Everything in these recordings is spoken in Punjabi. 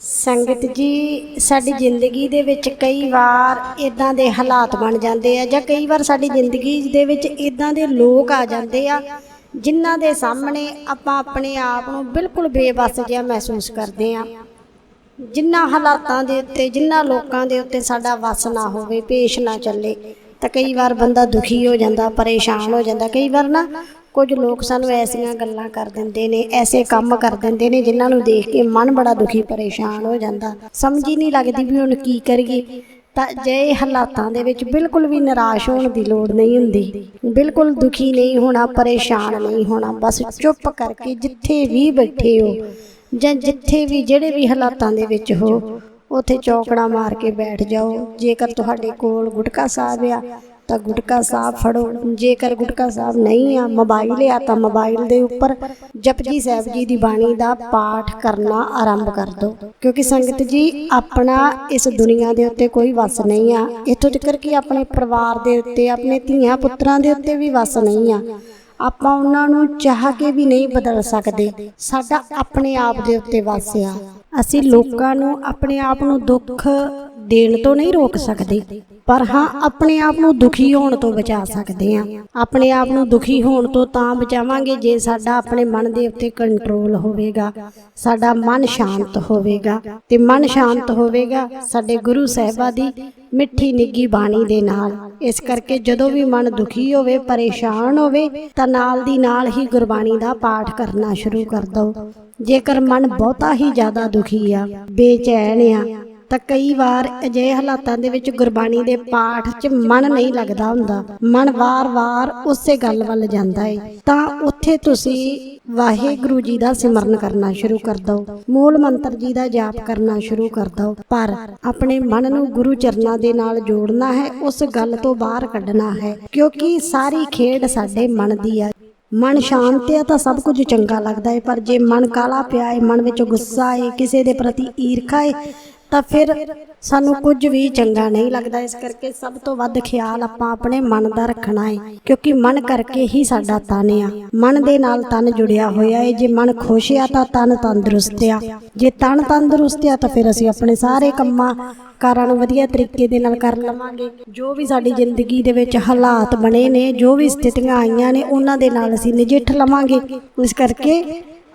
ਸੰਗਤ ਜੀ, ਸਾਡੀ ਜ਼ਿੰਦਗੀ ਦੇ ਵਿੱਚ ਕਈ ਵਾਰ ਇਦਾਂ ਦੇ ਹਾਲਾਤ ਬਣ ਜਾਂਦੇ ਆ ਜਾਂ ਕਈ ਵਾਰ ਸਾਡੀ ਜ਼ਿੰਦਗੀ ਦੇ ਵਿੱਚ ਇਦਾਂ ਦੇ ਲੋਕ ਆ ਜਾਂਦੇ ਆ ਜਿਨ੍ਹਾਂ ਦੇ ਸਾਹਮਣੇ ਆਪਾਂ ਆਪਣੇ ਆਪ ਨੂੰ ਬਿਲਕੁਲ ਬੇਬਸ ਜਿਹਾ ਮਹਿਸੂਸ ਕਰਦੇ ਆ। ਜਿਨ੍ਹਾਂ ਹਾਲਾਤਾਂ ਦੇ ਉੱਤੇ ਜਿਨ੍ਹਾਂ ਲੋਕਾਂ ਦੇ ਉੱਤੇ ਸਾਡਾ ਵਸ ਨਾ ਹੋਵੇ, ਪੇਸ਼ ਨਾ ਚੱਲੇ, ਤਾਂ ਕਈ ਵਾਰ ਬੰਦਾ ਦੁਖੀ ਹੋ ਜਾਂਦਾ, ਪਰੇਸ਼ਾਨ ਹੋ ਜਾਂਦਾ। ਕਈ ਵਾਰ ਨਾ ਕੁਝ ਲੋਕ ਸਾਨੂੰ ਐਸੀਆਂ ਗੱਲਾਂ ਕਰ ਦਿੰਦੇ ਨੇ, ਐਸੇ ਕੰਮ ਕਰ ਦਿੰਦੇ ਨੇ ਜਿਨ੍ਹਾਂ ਨੂੰ ਦੇਖ ਕੇ ਮਨ ਬੜਾ ਦੁਖੀ ਪਰੇਸ਼ਾਨ ਹੋ ਜਾਂਦਾ। ਸਮਝ ਹੀ ਨਹੀਂ ਲੱਗਦੀ ਵੀ ਹੁਣ ਕੀ ਕਰੀਏ। ਤਾਂ ਜੇ ਹਾਲਾਤਾਂ ਦੇ ਵਿੱਚ ਬਿਲਕੁਲ ਵੀ ਨਿਰਾਸ਼ ਹੋਣ ਦੀ ਲੋੜ ਨਹੀਂ ਹੁੰਦੀ, ਬਿਲਕੁਲ ਦੁਖੀ ਨਹੀਂ ਹੋਣਾ, ਪਰੇਸ਼ਾਨ ਨਹੀਂ ਹੋਣਾ, ਬਸ ਚੁੱਪ ਕਰਕੇ ਜਿੱਥੇ ਵੀ ਬੈਠੇ ਹੋ ਜਾਂ ਜਿੱਥੇ ਵੀ ਜਿਹੜੇ ਵੀ ਹਾਲਾਤਾਂ ਦੇ ਵਿੱਚ ਹੋ, ਉਥੇ ਚੌਕੜਾ ਮਾਰ ਕੇ ਬੈਠ ਜਾਓ। ਜੇਕਰ ਤੁਹਾਡੇ ਕੋਲ ਗੁਟਕਾ ਸਾਹਿਬ ਆ ਤਾਂ ਗੁਟਕਾ ਸਾਹਿਬ ਫੜੋ। ਜੇਕਰ ਗੁਟਕਾ ਸਾਹਿਬ ਨਹੀਂ ਆ ਮੋਬਾਈਲ ਆ ਤਾਂ ਮੋਬਾਈਲ ਦੇ ਉੱਪਰ ਜਪਜੀ ਸਾਹਿਬ ਜੀ ਦੀ ਬਾਣੀ ਦਾ ਪਾਠ ਕਰਨਾ ਆਰੰਭ ਕਰ ਦਿਓ। ਕਿਉਂਕਿ ਸੰਗਤ ਜੀ, ਆਪਣਾ ਇਸ ਦੁਨੀਆ ਦੇ ਉੱਤੇ ਕੋਈ ਵਸ ਨਹੀਂ ਆ। ਇੱਥੋਂ ਤੱਕ ਕਿ ਆਪਣੇ ਪਰਿਵਾਰ ਦੇ ਉੱਤੇ, ਆਪਣੇ ਧੀਆਂ ਪੁੱਤਰਾਂ ਦੇ ਉੱਤੇ ਵੀ ਵਸ ਨਹੀਂ ਆ। ਆਪਾਂ ਉਹਨਾਂ ਨੂੰ ਚਾਹ ਕੇ ਵੀ ਨਹੀਂ ਬਦਲ ਸਕਦੇ। ਸਾਡਾ ਆਪਣੇ ਆਪ ਦੇ ਉੱਤੇ ਵਸ ਆ। ਅਸੀਂ ਲੋਕਾਂ ਨੂੰ ਆਪਣੇ ਆਪ ਨੂੰ ਦੁੱਖ ਦੇਣ ਤੋਂ ਨਹੀਂ ਰੋਕ ਸਕਦੇ। ਪਰ ਹਾਂ, ਆਪਣੇ ਆਪ ਨੂੰ ਦੁਖੀ ਹੋਣ ਤੋਂ ਬਚਾ ਸਕਦੇ ਹਾਂ। ਆਪਣੇ ਆਪ ਨੂੰ ਦੁਖੀ ਹੋਣ ਤੋਂ ਤਾਂ ਬਚਾਵਾਂਗੇ ਜੇ ਸਾਡਾ ਆਪਣੇ ਮਨ ਦੇ ਉੱਤੇ ਕੰਟਰੋਲ ਹੋਵੇਗਾ। ਸਾਡਾ ਮਨ ਸ਼ਾਂਤ ਹੋਵੇਗਾ। ਤੇ ਮਨ ਸ਼ਾਂਤ ਹੋਵੇਗਾ ਸਾਡੇ ਗੁਰੂ ਸਾਹਿਬਾ ਦੀ ਮਿੱਠੀ ਨਿੱਗੀ ਬਾਣੀ ਦੇ ਨਾਲ। ਇਸ ਕਰਕੇ ਜਦੋਂ ਵੀ ਮਨ ਦੁਖੀ ਹੋਵੇ, ਪਰੇਸ਼ਾਨ ਹੋਵੇ, ਤਾਂ ਨਾਲ ਦੀ ਨਾਲ ਹੀ ਗੁਰਬਾਣੀ ਦਾ ਪਾਠ ਕਰਨਾ ਸ਼ੁਰੂ ਕਰ ਦਿਓ। ਜੇਕਰ ਮਨ ਬਹੁਤਾ ਹੀ ਜ਼ਿਆਦਾ ਦੁਖੀ ਆ, ਬੇਚੈਨ ਆ ਤਾਂ ਕਈ ਵਾਰ ਅਜਿਹੇ ਹਾਲਾਤਾਂ ਦੇ ਵਿੱਚ ਗੁਰਬਾਣੀ ਦੇ ਪਾਠ 'ਚ ਮਨ ਨਹੀਂ ਲੱਗਦਾ ਹੁੰਦਾ। ਮਨ ਵਾਰ-ਵਾਰ ਉਸੇ ਗੱਲ ਵੱਲ ਜਾਂਦਾ ਹੈ ਤਾਂ ਉੱਥੇ ਤੁਸੀਂ ਵਾਹਿਗੁਰੂ ਜੀ ਦਾ ਸਿਮਰਨ ਕਰਨਾ ਸ਼ੁਰੂ ਕਰ ਦਿਓ। ਮੂਲ ਮੰਤਰ ਜੀ ਦਾ ਜਾਪ ਕਰਨਾ ਸ਼ੁਰੂ ਕਰ ਦਿਓ। ਪਰ ਆਪਣੇ ਮਨ ਨੂੰ ਗੁਰੂ ਚਰਨਾਂ ਦੇ ਨਾਲ ਜੋੜਨਾ ਹੈ, ਉਸ ਗੱਲ ਤੋਂ ਬਾਹਰ ਕੱਢਣਾ ਹੈ। ਕਿਉਂਕਿ ਸਾਰੀ ਖੇਡ ਸਾਡੇ ਮਨ ਦੀ ਆ। ਮਨ ਸ਼ਾਂਤ ਹੈ ਤਾਂ ਸਭ ਕੁਝ ਚੰਗਾ ਲੱਗਦਾ ਹੈ ਪਰ ਜੇ ਮਨ ਕਾਲਾ ਪਿਆ ਹੈ ਮਨ ਵਿੱਚ ਗੁੱਸਾ ਹੈ ਕਿਸੇ ਦੇ ਪ੍ਰਤੀ ਈਰਖਾ ਹੈ ਤਾਂ ਫਿਰ ਸਾਨੂੰ ਕੁਝ ਵੀ ਚੰਗਾ ਨਹੀਂ ਲੱਗਦਾ। ਇਸ ਕਰਕੇ ਸਭ ਤੋਂ ਵੱਧ ਖਿਆਲ ਆਪਾਂ ਆਪਣੇ ਮਨ ਦਾ ਰੱਖਣਾ ਹੈ ਕਿਉਂਕਿ ਮਨ ਕਰਕੇ ਹੀ ਸਾਡਾ ਤਨ ਆ। ਮਨ ਦੇ ਨਾਲ ਤਨ ਜੁੜਿਆ ਹੋਇਆ ਹੈ ਜੇ ਮਨ ਖੁਸ਼ ਆ ਤਾਂ ਤਨ ਤੰਦਰੁਸਤ ਆ। ਜੇ ਤਨ ਤੰਦਰੁਸਤ ਆ ਤਾਂ ਫਿਰ ਅਸੀਂ ਆਪਣੇ ਸਾਰੇ ਕੰਮਾਂ ਕਾਰਾਂ ਨੂੰ ਵਧੀਆ ਤਰੀਕੇ ਦੇ ਨਾਲ ਕਰ ਲਵਾਂਗੇ। ਜੋ ਵੀ ਸਾਡੀ ਜ਼ਿੰਦਗੀ ਦੇ ਵਿੱਚ ਹਾਲਾਤ ਬਣੇ ਨੇ, ਜੋ ਵੀ ਸਥਿਤੀਆਂ ਆਈਆਂ ਨੇ, ਉਹਨਾਂ ਦੇ ਨਾਲ ਅਸੀਂ ਨਜਿੱਠ ਲਵਾਂਗੇ। ਇਸ ਕਰਕੇ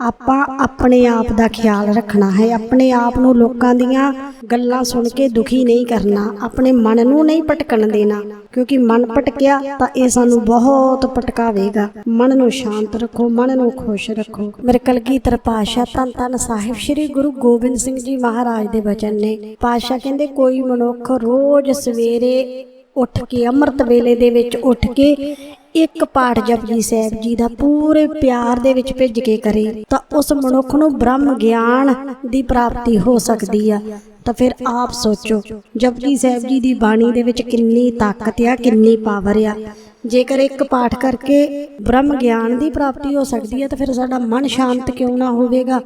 ਆਪਾਂ ਆਪਣੇ ਆਪ ਦਾ ਖਿਆਲ ਰੱਖਣਾ ਹੈ। ਆਪਣੇ ਆਪ ਨੂੰ ਲੋਕਾਂ ਦੀਆਂ ਗੱਲਾਂ ਸੁਣ ਕੇ ਦੁਖੀ ਨਹੀਂ ਕਰਨਾ। ਆਪਣੇ ਮਨ ਨੂੰ ਨਹੀਂ ਭਟਕਣ ਦੇਣਾ। ਕਿਉਂਕਿ ਮਨ ਭਟਕਿਆ ਤਾਂ ਇਹ ਸਾਨੂੰ ਬਹੁਤ ਭਟਕਾਵੇਗਾ। ਮਨ ਨੂੰ ਸ਼ਾਂਤ ਰੱਖੋ, ਮਨ ਨੂੰ ਖੁਸ਼ ਰੱਖੋ। ਮੇਰੇ ਕਲਗੀਧਰ ਪਾਸ਼ਾ ਧੰਨ ਧੰਨ ਸਾਹਿਬ ਸ੍ਰੀ ਗੁਰੂ ਗੋਬਿੰਦ ਸਿੰਘ ਜੀ ਮਹਾਰਾਜ ਦੇ ਬਚਨ ਨੇ। ਪਾਸ਼ਾ ਕਹਿੰਦੇ, ਕੋਈ ਮਨੁੱਖ ਰੋਜ਼ ਸਵੇਰੇ ਉੱਠ ਕੇ, ਅੰਮ੍ਰਿਤ ਵੇਲੇ ਦੇ ਵਿੱਚ ਉੱਠ ਕੇ ਇੱਕ ਪਾਠ ਜਪਜੀ ਸਾਹਿਬ ਜੀ ਦਾ ਪੂਰੇ ਪਿਆਰ ਦੇ ਵਿੱਚ ਭਿੱਜ ਕੇ ਕਰੇ, ਤਾਂ ਉਸ ਮਨੁੱਖ ਨੂੰ ਬ੍ਰਹਮ ਗਿਆਨ ਦੀ ਪ੍ਰਾਪਤੀ ਹੋ ਸਕਦੀ ਆ। ਤਾਂ ਫਿਰ ਆਪ ਸੋਚੋ ਜਪਜੀ ਸਾਹਿਬ ਜੀ ਦੀ ਬਾਣੀ ਦੇ ਵਿੱਚ ਕਿੰਨੀ ਤਾਕਤ ਆ, ਕਿੰਨੀ ਪਾਵਰ ਆ। ਜੇਕਰ ਇੱਕ ਪਾਠ ਕਰਕੇ ਬ੍ਰਹਮ ਗਿਆਨ ਦੀ ਪ੍ਰਾਪਤੀ ਹੋ ਸਕਦੀ ਹੈ ਤਾਂ ਫਿਰ ਸਾਡਾ ਮਨ ਸ਼ਾਂਤ ਕਿਉਂ ਨਾ ਹੋਵੇਗਾ?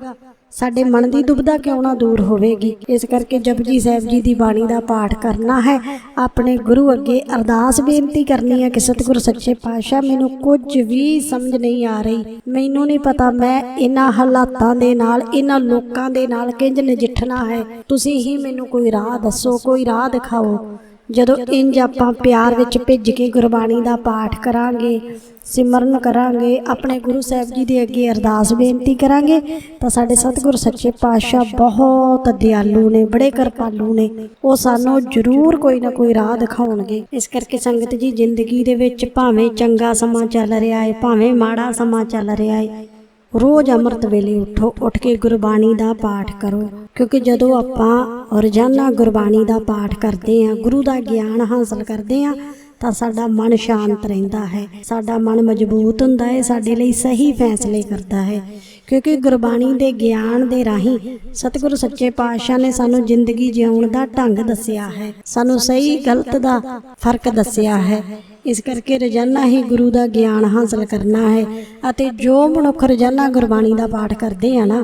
ਸਾਡੇ ਮਨ ਦੀ ਦੁਬਦਾ ਕਿਉਂ ਨਾ ਦੂਰ ਹੋਵੇਗੀ? ਇਸ ਕਰਕੇ ਜਪਜੀ ਸਾਹਿਬ ਜੀ ਦੀ ਬਾਣੀ ਦਾ ਪਾਠ ਕਰਨਾ ਹੈ। ਆਪਣੇ ਗੁਰੂ ਅੱਗੇ ਅਰਦਾਸ ਬੇਨਤੀ ਕਰਨੀ ਹੈ ਕਿ ਸਤਿਗੁਰ ਸੱਚੇ ਪਾਤਸ਼ਾਹ, ਮੈਨੂੰ ਕੁਝ ਵੀ ਸਮਝ ਨਹੀਂ ਆ ਰਹੀ। ਮੈਨੂੰ ਨਹੀਂ ਪਤਾ ਮੈਂ ਇਹਨਾਂ ਹਾਲਾਤਾਂ ਦੇ ਨਾਲ, ਇਹਨਾਂ ਲੋਕਾਂ ਦੇ ਨਾਲ ਕਿੰਜ ਨਜਿੱਠਣਾ ਹੈ। ਤੁਸੀਂ ਹੀ ਮੈਨੂੰ ਕੋਈ ਰਾਹ ਦੱਸੋ, ਕੋਈ ਰਾਹ ਦਿਖਾਓ। ਜਦੋਂ ਇੰਜ ਆਪਾਂ ਪਿਆਰ ਵਿੱਚ ਭਿੱਜ ਕੇ ਗੁਰਬਾਣੀ ਦਾ ਪਾਠ ਕਰਾਂਗੇ ਸਿਮਰਨ ਕਰਾਂਗੇ ਆਪਣੇ ਗੁਰੂ ਸਾਹਿਬ ਜੀ ਦੇ ਅੱਗੇ ਅਰਦਾਸ ਬੇਨਤੀ ਕਰਾਂਗੇ ਤਾਂ ਸਾਡੇ ਸਤਿਗੁਰ ਸੱਚੇ ਪਾਤਸ਼ਾਹ ਬਹੁਤ ਦਿਆਲੂ ਨੇ ਬੜੇ ਕਿਰਪਾਲੂ ਨੇ ਉਹ ਸਾਨੂੰ ਜ਼ਰੂਰ ਕੋਈ ਨਾ ਕੋਈ ਰਾਹ ਦਿਖਾਉਣਗੇ। ਇਸ ਕਰਕੇ ਸੰਗਤ ਜੀ ਜ਼ਿੰਦਗੀ ਦੇ ਵਿੱਚ ਭਾਵੇਂ ਚੰਗਾ ਸਮਾਂ ਚੱਲ ਰਿਹਾ ਹੈ ਭਾਵੇਂ ਮਾੜਾ ਸਮਾਂ ਚੱਲ ਰਿਹਾ ਹੈ ਰੋਜ਼ ਅੰਮ੍ਰਿਤ ਵੇਲੇ ਉਠੋ, ਉੱਠ ਕੇ ਗੁਰਬਾਣੀ ਦਾ ਪਾਠ ਕਰੋ, ਕਿਉਂਕਿ ਜਦੋਂ ਆਪਾਂ ਰੋਜ਼ਾਨਾ ਗੁਰਬਾਣੀ ਦਾ ਪਾਠ ਕਰਦੇ ਹਾਂ, ਗੁਰੂ ਦਾ ਗਿਆਨ ਹਾਸਲ ਕਰਦੇ ਹਾਂ, ਤਾਂ ਸਾਡਾ ਮਨ ਸ਼ਾਂਤ ਰਹਿੰਦਾ ਹੈ, ਸਾਡਾ ਮਨ ਮਜ਼ਬੂਤ ਹੁੰਦਾ ਹੈ, ਸਾਡੇ ਲਈ ਸਹੀ ਫੈਸਲੇ ਕਰਦਾ ਹੈ। ਕਿਉਂਕਿ ਗੁਰਬਾਣੀ ਦੇ ਗਿਆਨ ਦੇ ਰਾਹੀਂ ਸਤਿਗੁਰੂ ਸੱਚੇ ਪਾਤਸ਼ਾਹ ਨੇ ਸਾਨੂੰ ਜ਼ਿੰਦਗੀ ਜਿਉਣ ਦਾ ਢੰਗ ਦੱਸਿਆ ਹੈ। ਸਾਨੂੰ ਸਹੀ, ਗਲਤ ਦਾ ਫ਼ਰਕ ਦੱਸਿਆ ਹੈ। ਇਸ ਕਰਕੇ ਰੋਜ਼ਾਨਾ ਹੀ ਗੁਰੂ ਦਾ ਗਿਆਨ ਹਾਸਲ ਕਰਨਾ ਹੈ ਅਤੇ ਜੋ ਮਨੁੱਖ ਰੋਜ਼ਾਨਾ ਗੁਰਬਾਣੀ ਦਾ ਪਾਠ ਕਰਦੇ ਆ ਨਾ,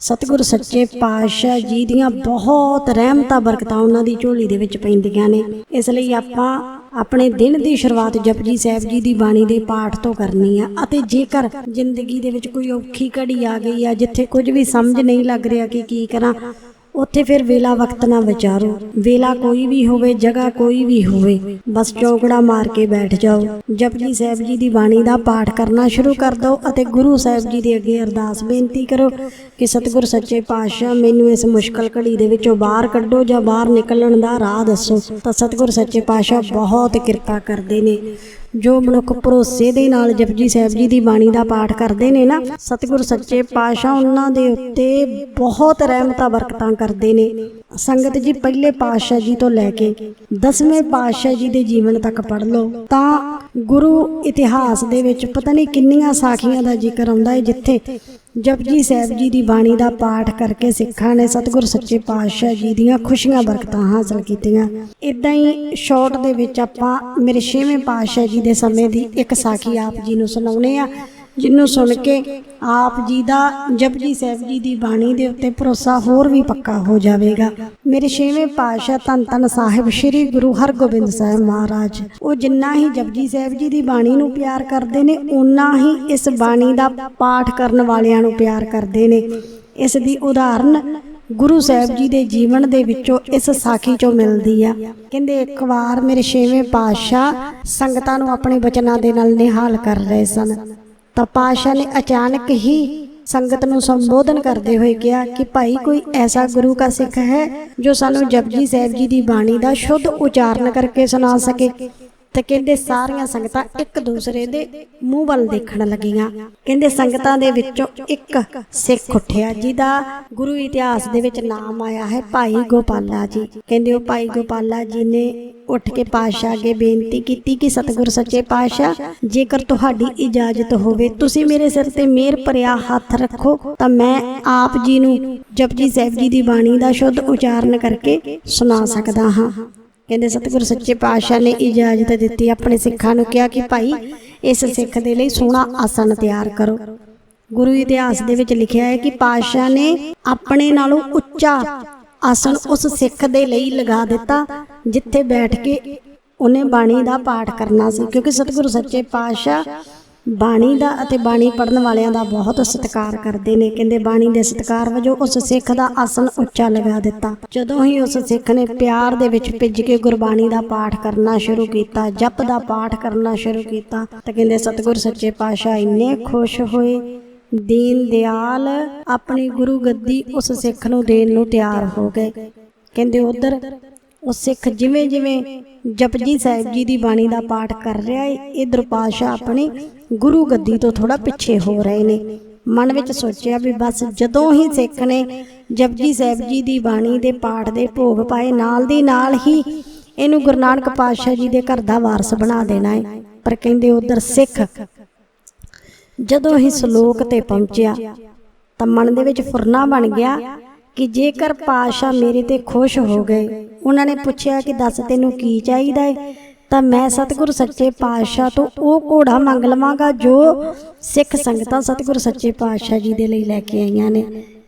ਸਤਿਗੁਰ ਸੱਚੇ ਪਾਤਸ਼ਾਹ ਜੀ ਦੀਆਂ ਬਹੁਤ ਰਹਿਮਤਾਂ, ਬਰਕਤਾਂ ਉਹਨਾਂ ਦੀ ਝੋਲੀ ਦੇ ਵਿੱਚ ਪੈਂਦੀਆਂ ਨੇ। ਇਸ ਲਈ ਆਪਾਂ ਆਪਣੇ ਦਿਨ ਦੀ ਸ਼ੁਰੂਆਤ ਜਪਜੀ ਸਾਹਿਬ ਜੀ ਦੀ ਬਾਣੀ ਦੇ ਪਾਠ ਤੋਂ ਕਰਨੀ ਆ ਅਤੇ ਜੇਕਰ ਜ਼ਿੰਦਗੀ ਦੇ ਵਿੱਚ ਕੋਈ ਔਖੀ ਘੜੀ ਆ ਗਈ ਆ ਜਿੱਥੇ ਕੁਝ ਵੀ ਸਮਝ ਨਹੀਂ ਲੱਗ ਰਿਹਾ ਕਿ ਕੀ ਕਰਾਂ ਉੱਥੇ ਫਿਰ ਵੇਲਾ ਵਕਤ ਨਾ ਵਿਚਾਰੋ। ਵੇਲਾ ਕੋਈ ਵੀ ਹੋਵੇ, ਜਗ੍ਹਾ ਕੋਈ ਵੀ ਹੋਵੇ, ਬਸ ਚੌਕੜਾ ਮਾਰ ਕੇ ਬੈਠ ਜਾਓ। ਜਪਜੀ ਸਾਹਿਬ ਜੀ ਦੀ ਬਾਣੀ ਦਾ ਪਾਠ ਕਰਨਾ ਸ਼ੁਰੂ ਕਰ ਦਿਓ ਅਤੇ ਗੁਰੂ ਸਾਹਿਬ ਜੀ ਦੇ ਅੱਗੇ ਅਰਦਾਸ ਬੇਨਤੀ ਕਰੋ ਕਿ ਸਤਿਗੁਰ ਸੱਚੇ ਪਾਤਸ਼ਾਹ, ਮੈਨੂੰ ਇਸ ਮੁਸ਼ਕਲ ਘੜੀ ਦੇ ਵਿੱਚੋਂ ਬਾਹਰ ਕੱਢੋ ਜਾਂ ਬਾਹਰ ਨਿਕਲਣ ਦਾ ਰਾਹ ਦੱਸੋ। ਤਾਂ ਸਤਿਗੁਰ ਸੱਚੇ ਪਾਤਸ਼ਾਹ ਬਹੁਤ ਕਿਰਪਾ ਕਰਦੇ ਨੇ। ਜੋ ਮਨੁੱਖ ਭਰੋਸੇ ਦੇ ਨਾਲ ਜਪਜੀ ਸਾਹਿਬ ਜੀ ਦੀ ਬਾਣੀ ਦਾ ਪਾਠ ਕਰਦੇ ਨੇ ਨਾ, ਸਤਿਗੁਰ ਸੱਚੇ ਪਾਤਸ਼ਾਹ ਉਹਨਾਂ ਦੇ ਉੱਤੇ ਬਹੁਤ ਰਹਿਮਤਾਂ, ਬਰਕਤਾਂ ਕਰਦੇ ਨੇ। ਸੰਗਤ ਜੀ, ਪਹਿਲੇ ਪਾਤਸ਼ਾਹ ਜੀ ਤੋਂ ਲੈ ਕੇ ਦਸਵੇਂ ਪਾਤਸ਼ਾਹ ਜੀ ਦੇ ਜੀਵਨ ਤੱਕ ਪੜ੍ਹ ਲਓ। ਤਾਂ ਗੁਰੂ ਇਤਿਹਾਸ ਦੇ ਵਿੱਚ ਪਤਾ ਨਹੀਂ ਕਿੰਨੀਆਂ ਸਾਖੀਆਂ ਦਾ ਜ਼ਿਕਰ ਆਉਂਦਾ ਹੈ, ਜਿੱਥੇ ਜਪਜੀ ਸਾਹਿਬ ਜੀ ਦੀ ਬਾਣੀ ਦਾ ਪਾਠ ਕਰਕੇ ਸਿੱਖਾਂ ਨੇ ਸਤਿਗੁਰ ਸੱਚੇ ਪਾਤਸ਼ਾਹ ਜੀ ਦੀਆਂ ਖੁਸ਼ੀਆਂ ਬਰਕਤਾਂ ਹਾਸਲ ਕੀਤੀਆਂ। ਇਦਾਂ ਹੀ ਸ਼ਾਰਟ ਦੇ ਵਿੱਚ ਆਪਾਂ ਮੇਰੇ ਛੇਵੇਂ ਪਾਤਸ਼ਾਹ ਜੀ ਦੇ ਸਮੇਂ ਦੀ ਇੱਕ ਸਾਖੀ ਆਪ ਜੀ ਨੂੰ ਸੁਣਾਉਨੇ ਆ ਜਿਹਨੂੰ ਸੁਣ ਕੇ ਆਪ ਜੀ ਦਾ, ਜਪਜੀ ਸਾਹਿਬ ਜੀ ਦੀ ਬਾਣੀ ਦੇ ਉੱਤੇ ਭਰੋਸਾ ਹੋਰ ਵੀ ਪੱਕਾ ਹੋ ਜਾਵੇਗਾ। ਮੇਰੇ ਛੇਵੇਂ ਪਾਤਸ਼ਾਹ ਧੰਨ ਧੰਨ ਸਾਹਿਬ ਸ੍ਰੀ ਗੁਰੂ ਹਰਗੋਬਿੰਦ ਸਾਹਿਬ ਮਹਾਰਾਜ, ਉਹ ਜਿੰਨਾ ਹੀ ਜਪਜੀ ਸਾਹਿਬ ਜੀ ਦੀ ਬਾਣੀ ਨੂੰ ਪਿਆਰ ਕਰਦੇ ਨੇ ਉਨਾ ਹੀ ਇਸ ਬਾਣੀ ਦਾ ਪਾਠ ਕਰਨ ਵਾਲਿਆਂ ਨੂੰ ਪਿਆਰ ਕਰਦੇ ਨੇ। ਇਸ ਦੀ ਉਦਾਹਰਨ ਗੁਰੂ ਸਾਹਿਬ ਜੀ ਦੇ ਜੀਵਨ ਦੇ ਵਿੱਚੋਂ ਇਸ ਸਾਖੀ ਚੋਂ ਮਿਲਦੀ ਆ। ਕਹਿੰਦੇ, ਇੱਕ ਵਾਰ ਮੇਰੇ ਛੇਵੇਂ ਪਾਤਸ਼ਾਹ ਸੰਗਤਾਂ ਨੂੰ ਆਪਣੇ ਬਚਨਾਂ ਦੇ ਨਾਲ ਨਿਹਾਲ ਕਰ ਰਹੇ ਸਨ। ਤਾਂ ਪਾਤਸ਼ਾਹ ਨੇ ਅਚਾਨਕ ਹੀ ਸੰਗਤ ਨੂੰ ਸੰਬੋਧਨ ਕਰਦੇ ਹੋਏ ਕਿਹਾ ਕਿ ਭਾਈ ਕੋਈ ਐਸਾ ਗੁਰੂ ਦਾ ਸਿੱਖ ਹੈ ਜੋ ਸਾਨੂੰ ਜਪਜੀ ਸਾਹਿਬ ਜੀ ਦੀ ਬਾਣੀ ਦਾ ਸ਼ੁੱਧ ਉਚਾਰਨ ਕਰਕੇ ਸੁਣਾ ਸਕੇ। ਤੇ ਕਹਿੰਦੇ ਸਾਰੀਆਂ ਸੰਗਤਾਂ ਇੱਕ ਦੂਸਰੇ ਦੇ ਮੂੰਹ ਵੱਲ ਦੇਖਣ ਲੱਗੀਆਂ। ਕਹਿੰਦੇ ਸੰਗਤਾਂ ਦੇ ਵਿੱਚੋਂ ਇੱਕ ਸਿੱਖ ਉੱਠਿਆ, ਜਿਹਦਾ ਗੁਰੂ ਇਤਿਹਾਸ ਦੇ ਵਿੱਚ ਨਾਮ ਆਇਆ ਹੈ ਭਾਈ ਗੋਪਾਲਾ ਜੀ। ਕਹਿੰਦੇ ਉਹ ਭਾਈ ਗੋਪਾਲਾ ਜੀ ਨੇ ਉੱਠ ਕੇ ਪਾਤਸ਼ਾਹ ਅੱਗੇ ਬੇਨਤੀ ਕੀਤੀ ਕਿ ਸਤਿਗੁਰ ਸੱਚੇ ਪਾਤਸ਼ਾਹ, ਜੇਕਰ ਤੁਹਾਡੀ ਇਜਾਜ਼ਤ ਹੋਵੇ, ਤੁਸੀਂ ਮੇਰੇ ਸਿਰ ਤੇ ਮਿਹਰ ਭਰਿਆ ਹੱਥ ਰੱਖੋ, ਤਾਂ ਮੈਂ ਆਪ ਜੀ ਨੂੰ ਜਪਜੀ ਸਾਹਿਬ ਜੀ ਦੀ ਬਾਣੀ ਦਾ ਸ਼ੁੱਧ ਉਚਾਰਨ ਕਰਕੇ ਸੁਣਾ ਸਕਦਾ ਹਾਂ। ਕਹਿੰਦੇ ਸਤਿਗੁਰ ਸੱਚੇ ਪਾਤਸ਼ਾਹ ਨੇ ਇਜਾਜ਼ਤ ਦਿੱਤੀ ਆਪਣੇ ਸਿੱਖਾਂ ਨੂੰ ਕਿਹਾ ਕਿ ਭਾਈ ਇਸ ਸਿੱਖ ਦੇ ਲਈ ਸੋਹਣਾ ਆਸਣ ਤਿਆਰ ਕਰੋ। ਗੁਰੂ ਇਤਿਹਾਸ ਦੇ ਵਿੱਚ ਲਿਖਿਆ ਹੈ ਕਿ ਪਾਤਸ਼ਾਹ ਨੇ ਆਪਣੇ ਨਾਲੋਂ ਉੱਚਾ ਆਸਣ ਉਸ ਸਿੱਖ ਦੇ ਲਈ ਲਗਾ ਦਿੱਤਾ ਜਿੱਥੇ ਬੈਠ ਕੇ ਉਹਨੇ ਬਾਣੀ ਦਾ ਪਾਠ ਕਰਨਾ ਸੀ ਕਿਉਂਕਿ ਸਤਿਗੁਰੂ ਸੱਚੇ ਪਾਤਸ਼ਾਹ ਬਾਣੀ ਦਾ ਅਤੇ ਬਾਣੀ ਪੜਨ ਵਾਲਿਆਂ ਦਾ ਬਹੁਤ ਸਤਿਕਾਰ ਕਰਦੇ ਨੇ। ਕਹਿੰਦੇ ਬਾਣੀ ਦੇ ਸਤਿਕਾਰ ਵਜੋਂ ਉਸ ਸਿੱਖ ਦਾ ਆਸਣ ਉੱਚਾ ਲਗਾ ਦਿੱਤਾ। ਜਦੋਂ ਹੀ ਉਸ ਸਿੱਖ ਨੇ ਪਿਆਰ ਦੇ ਵਿੱਚ ਭਿੱਜ ਕੇ ਗੁਰਬਾਣੀ ਦਾ ਪਾਠ ਕਰਨਾ ਸ਼ੁਰੂ ਕੀਤਾ, ਜਪ ਦਾ ਪਾਠ ਕਰਨਾ ਸ਼ੁਰੂ ਕੀਤਾ, ਤਾਂ ਕਹਿੰਦੇ ਸਤਿਗੁਰ ਸੱਚੇ ਪਾਤਸ਼ਾਹ ਇੰਨੇ ਖੁਸ਼ ਹੋਏ। ਦੀਨ ਦਿਆਲ ਆਪਣੀ ਗੁਰੂ ਗੱਦੀ ਉਸ ਸਿੱਖ ਨੂੰ ਦੇਣ ਨੂੰ ਤਿਆਰ ਹੋ ਗਏ। ਕਹਿੰਦੇ ਉਧਰ ਉਹ ਸਿੱਖ ਜਿਵੇਂ ਜਿਵੇਂ ਜਪਜੀ ਸਾਹਿਬ ਜੀ ਦੀ ਬਾਣੀ ਦਾ ਪਾਠ ਕਰ ਰਿਹਾ ਏ ਇਧਰ ਪਾਸ਼ਾ ਆਪਣੀ ਗੁਰੂ ਗੱਦੀ ਤੋਂ ਥੋੜਾ ਪਿੱਛੇ ਹੋ ਰਹੇ ਨੇ। ਮਨ ਵਿੱਚ ਸੋਚਿਆ ਵੀ ਬਸ ਜਦੋਂ ਹੀ ਸਿੱਖ ਨੇ ਜਪਜੀ ਸਾਹਿਬ ਜੀ ਦੀ ਬਾਣੀ ਦੇ ਪਾਠ ਦੇ ਭੋਗ ਪਾਏ, ਨਾਲ ਦੀ ਨਾਲ ਹੀ ਇਹਨੂੰ ਗੁਰੂ ਨਾਨਕ ਪਾਤਸ਼ਾਹ ਜੀ ਦੇ ਘਰ ਦਾ ਵਾਰਸ ਬਣਾ ਦੇਣਾ ਹੈ ਪਰ ਕਹਿੰਦੇ ਉਧਰ ਸਿੱਖ, ਜਦੋਂ ਹੀ ਸ਼ਲੋਕ ਤੇ ਪਹੁੰਚਿਆ ਤਾਂ ਮਨ ਦੇ ਵਿੱਚ ਫੁਰਨਾ ਬਣ ਗਿਆ ਕਿ ਜੇਕਰ ਪਾਸ਼ਾ ਮੇਰੇ ਤੇ ਖੁਸ਼ ਹੋ ਗਏ, ਉਹਨਾਂ ਨੇ ਪੁੱਛਿਆ ਕਿ ਦੱਸ ਤੈਨੂੰ ਕੀ ਚਾਹੀਦਾ ਹੈ ਤਾਂ ਮੈਂ ਸਤਿਗੁਰ ਸੱਚੇ ਪਾਤਸ਼ਾਹ ਤੋਂ ਉਹ ਘੋੜਾ ਮੰਗ ਲਵਾਂਗਾ ਜੋ ਸਿੱਖ ਸੰਗਤਾਂ ਸਤਿਗੁਰ ਸੱਚੇ ਪਾਤਸ਼ਾਹ ਜੀ ਦੇ ਲਈ ਲੈ ਕੇ ਆਈਆਂ ਨੇ।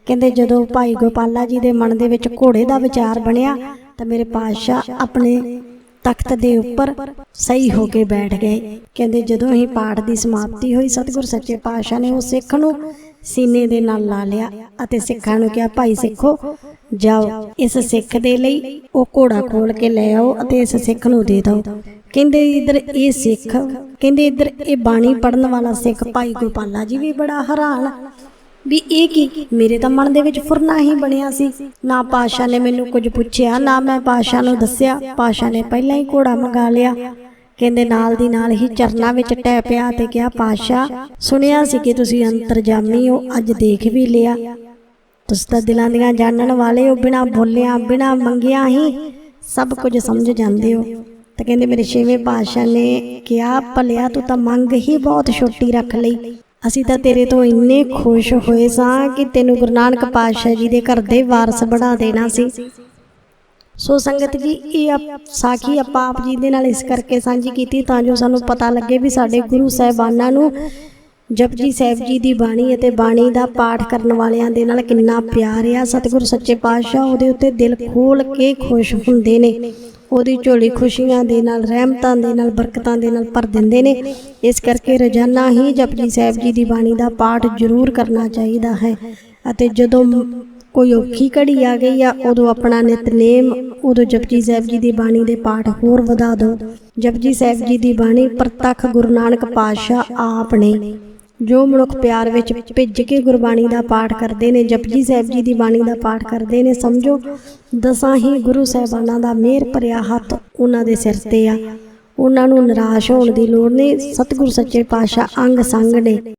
ਕਹਿੰਦੇ ਜਦੋਂ ਭਾਈ ਗੋਪਾਲਾ ਜੀ ਦੇ ਮਨ ਦੇ ਵਿੱਚ ਘੋੜੇ ਦਾ ਵਿਚਾਰ ਬਣਿਆ, ਤਾਂ ਮੇਰੇ ਪਾਤਸ਼ਾਹ ਆਪਣੇ ਤਖਤ ਦੇ ਉੱਪਰ ਸਹੀ ਹੋ ਕੇ ਬੈਠ ਗਏ। ਕਹਿੰਦੇ ਜਦੋਂ ਹੀ ਪਾਠ ਦੀ ਸਮਾਪਤੀ ਹੋਈ, ਸਤਿਗੁਰ ਸੱਚੇ ਪਾਤਸ਼ਾਹ ਨੇ ਉਹ ਸਿੱਖ ਨੂੰ ਸੀਨੇ ਦੇ ਨਾਲ ਲਾ ਲਿਆ ਅਤੇ ਸਿੱਖਾਂ ਨੂੰ ਕਿਹਾ, ਭਾਈ ਸਿੱਖੋ, ਜਾਓ। ਇਸ ਸਿੱਖ ਦੇ ਲਈ ਉਹ ਘੋੜਾ ਖੋਲ ਕੇ ਲੈ ਆਓ ਅਤੇ ਇਸ ਸਿੱਖ ਨੂੰ ਦੇ ਦਿਓ। ਕਹਿੰਦੇ ਇਧਰ ਇਹ ਸਿੱਖ, ਕਹਿੰਦੇ ਇਧਰ ਇਹ ਬਾਣੀ ਪੜਨ ਵਾਲਾ ਸਿੱਖ ਭਾਈ ਗੋਪਾਲਾ ਜੀ ਵੀ ਬੜਾ ਹੈਰਾਨ ਵੀ ਇਹ ਕੀ? ਮੇਰੇ ਤਾਂ ਮਨ ਦੇ ਵਿੱਚ ਫੁਰਨਾ ਹੀ ਬਣਿਆ ਸੀ। ਨਾ ਪਾਸ਼ਾ ਨੇ ਮੈਨੂੰ ਕੁਝ ਪੁੱਛਿਆ, ਨਾ ਮੈਂ ਪਾਸ਼ਾ ਨੂੰ ਦੱਸਿਆ। ਪਾਸ਼ਾ ਨੇ ਪਹਿਲਾਂ ਹੀ ਘੋੜਾ ਮੰਗਾ ਲਿਆ। ਕਹਿੰਦੇ ਨਾਲ ਦੀ ਨਾਲ ਹੀ ਚਰਨਾਂ ਵਿੱਚ ਟਹਿ ਪਿਆ ਤੇ ਕਿਹਾ, ਪਾਸ਼ਾ, ਸੁਣਿਆ ਸੀ ਕਿ ਤੁਸੀਂ ਅੰਤਰਜਾਮੀ ਹੋ ਅੱਜ ਦੇਖ ਵੀ ਲਿਆ। ਤੁਸੀਂ ਤਾਂ ਦਿਲਾਂ ਦੀਆਂ ਜਾਣਨ ਵਾਲੇ ਹੋ, ਬਿਨਾ ਬੋਲਿਆਂ, ਬਿਨਾ ਮੰਗਿਆ ਹੀ ਸਭ ਕੁਝ ਸਮਝ ਜਾਂਦੇ ਹੋ। ਤਾਂ ਕਹਿੰਦੇ ਮੇਰੇ ਛੇਵੇਂ ਪਾਸ਼ਾ ਨੇ ਕਿਹਾ, ਭਲਿਆ, ਤੂੰ ਤਾਂ ਮੰਗ ਹੀ ਬਹੁਤ ਛੋਟੀ ਰੱਖ ਲਈ। ਅਸੀਂ ਤਾਂ ਤੇਰੇ ਤੋਂ ਇੰਨੇ ਖੁਸ਼ ਹੋਏ ਸਾਂ ਕਿ ਤੈਨੂੰ ਗੁਰੂ ਨਾਨਕ ਪਾਤਸ਼ਾਹ ਜੀ ਦੇ ਘਰ ਦੇ ਵਾਰਸ ਬਣਾ ਦੇਣਾ ਸੀ। ਸੋ ਸੰਗਤ ਜੀ, ਇਹ ਆਪ- ਸਾਖੀ ਆਪਾਂ ਆਪ ਜੀ ਦੇ ਨਾਲ ਇਸ ਕਰਕੇ ਸਾਂਝੀ ਕੀਤੀ ਤਾਂ ਜੋ ਸਾਨੂੰ ਪਤਾ ਲੱਗੇ ਵੀ ਸਾਡੇ ਗੁਰੂ ਸਾਹਿਬਾਨਾਂ ਨੂੰ ਜਪਜੀ ਸਾਹਿਬ ਜੀ ਦੀ ਬਾਣੀ ਅਤੇ ਬਾਣੀ ਦਾ ਪਾਠ ਕਰਨ ਵਾਲਿਆਂ ਦੇ ਨਾਲ ਕਿੰਨਾ ਪਿਆਰ ਆ। ਸਤਿਗੁਰੂ ਸੱਚੇ ਪਾਤਸ਼ਾਹ ਉਹਦੇ ਉੱਤੇ ਦਿਲ ਖੋਲ ਕੇ ਖੁਸ਼ ਹੁੰਦੇ ਨੇ। ਉਹਦੀ ਝੋਲੀ ਖੁਸ਼ੀਆਂ ਦੇ ਨਾਲ, ਰਹਿਮਤਾਂ ਦੇ ਨਾਲ, ਬਰਕਤਾਂ ਦੇ ਨਾਲ ਭਰ ਦਿੰਦੇ ਨੇ। ਇਸ ਕਰਕੇ ਰੋਜ਼ਾਨਾ ਹੀ ਜਪਜੀ ਸਾਹਿਬ ਜੀ ਦੀ ਬਾਣੀ ਦਾ ਪਾਠ ਜ਼ਰੂਰ ਕਰਨਾ ਚਾਹੀਦਾ ਹੈ ਅਤੇ ਜਦੋਂ ਕੋਈ ਔਖੀ ਘੜੀ ਆ ਗਈ ਆ, ਉਦੋਂ ਆਪਣਾ ਨਿਤਨੇਮ, ਉਦੋਂ ਜਪਜੀ ਸਾਹਿਬ ਜੀ ਦੀ ਬਾਣੀ ਦੇ ਪਾਠ ਹੋਰ ਵਧਾ ਦਿਓ ਜਪਜੀ ਸਾਹਿਬ ਜੀ ਦੀ ਬਾਣੀ, ਪ੍ਰਤੱਖ ਗੁਰੂ ਨਾਨਕ ਪਾਤਸ਼ਾਹ ਆਪ ਨੇ। ਜੋ ਮਨੁੱਖ ਪਿਆਰ ਵਿੱਚ ਭਿੱਜ ਕੇ ਗੁਰਬਾਣੀ ਦਾ ਪਾਠ ਕਰਦੇ ਨੇ, ਜਪਜੀ ਸਾਹਿਬ ਜੀ ਦੀ ਬਾਣੀ ਦਾ ਪਾਠ ਕਰਦੇ ਨੇ, ਸਮਝੋ, ਦਸਾਂ ਹੀ ਗੁਰੂ ਸਾਹਿਬਾਨਾਂ ਦਾ ਮਿਹਰ ਭਰਿਆ ਹੱਥ ਉਹਨਾਂ ਦੇ ਸਿਰ ਤੇ ਆ। ਉਹਨਾਂ ਨੂੰ ਨਿਰਾਸ਼ ਹੋਣ ਦੀ ਲੋੜ ਨਹੀਂ, ਸਤਿਗੁਰ ਸੱਚੇ ਪਾਤਸ਼ਾਹ ਅੰਗ ਸੰਗ ਨੇ।